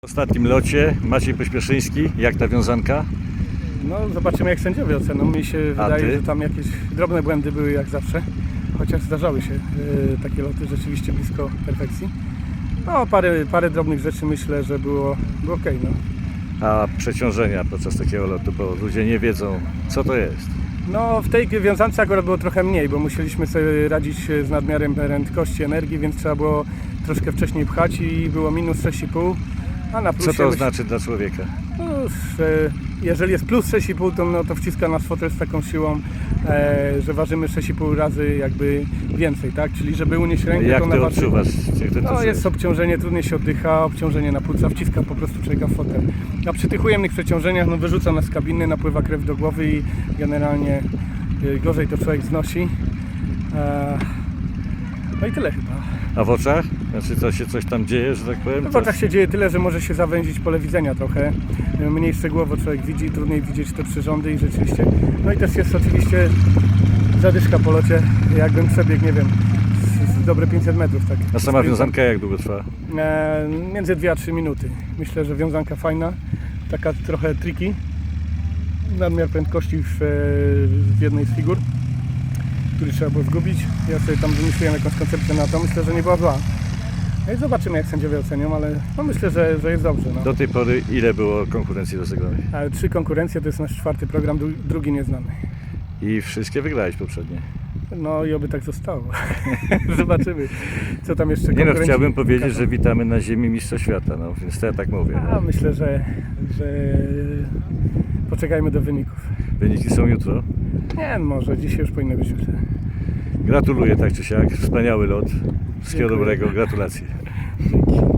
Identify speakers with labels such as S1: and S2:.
S1: W ostatnim locie Maciej Pośpieszyński, jak ta wiązanka?
S2: No, zobaczymy jak sędziowie oceną. Mi się wydaje,
S1: ty?
S2: że tam jakieś drobne błędy były jak zawsze. Chociaż zdarzały się e, takie loty rzeczywiście blisko perfekcji. No, parę, parę drobnych rzeczy myślę, że było, było ok. No.
S1: A przeciążenia podczas takiego lotu, bo ludzie nie wiedzą, co to jest.
S2: no, w tej wiązance akurat było trochę mniej, bo musieliśmy sobie radzić z nadmiarem prędkości energii, więc trzeba było troszkę wcześniej pchać i było minus 6,5. A na
S1: Co to znaczy dla człowieka?
S2: No, że jeżeli jest plus 6,5, to, no, to wciska nas fotel z taką siłą, e, że ważymy 6,5 razy jakby więcej, tak? Czyli żeby unieść rękę,
S1: Jak
S2: to na
S1: to
S2: waży-
S1: odczuwasz? Jak to
S2: No
S1: czujesz?
S2: jest obciążenie, trudniej się oddycha, obciążenie na płuca, wciska po prostu człowieka w fotel. A przy tych ujemnych przeciążeniach no, wyrzuca nas z kabiny, napływa krew do głowy i generalnie y, gorzej to człowiek znosi. E, no i tyle chyba.
S1: A w oczach? Znaczy to się coś tam dzieje, że tak powiem?
S2: W oczach się dzieje tyle, że może się zawęzić pole widzenia trochę. Mniej szczegółowo człowiek widzi, trudniej widzieć te przyrządy i rzeczywiście. No i też jest oczywiście zadyszka po locie, jakbym przebiegł, nie wiem, dobre 500 metrów. Tak.
S1: A sama wiązanka jak długo trwa?
S2: E, między 2 a 3 minuty. Myślę, że wiązanka fajna, taka trochę tricky. Nadmiar prędkości w, e, w jednej z figur, który trzeba było zgubić. Ja sobie tam wymyśliłem jakąś koncepcję na to. Myślę, że nie była zła. No i zobaczymy, jak sędziowie ocenią, ale no myślę, że, że jest dobrze. No.
S1: Do tej pory ile było konkurencji rozegranych?
S2: Ale trzy konkurencje to jest nasz czwarty program, dru- drugi nieznany.
S1: I wszystkie wygrałeś poprzednie.
S2: No i oby tak zostało. Zobaczymy, co tam jeszcze
S1: Nie no, chciałbym powiedzieć,
S2: pokażą.
S1: że witamy na ziemi mistrza świata, no więc to ja tak mówię.
S2: A myślę, że, że poczekajmy do wyników.
S1: Wyniki są jutro.
S2: Nie, może dzisiaj już powinno być już.
S1: Gratuluję tak czy siak, wspaniały lot. Wszystkiego
S2: Dziękuję.
S1: dobrego, gratulacje.
S2: Dzięki.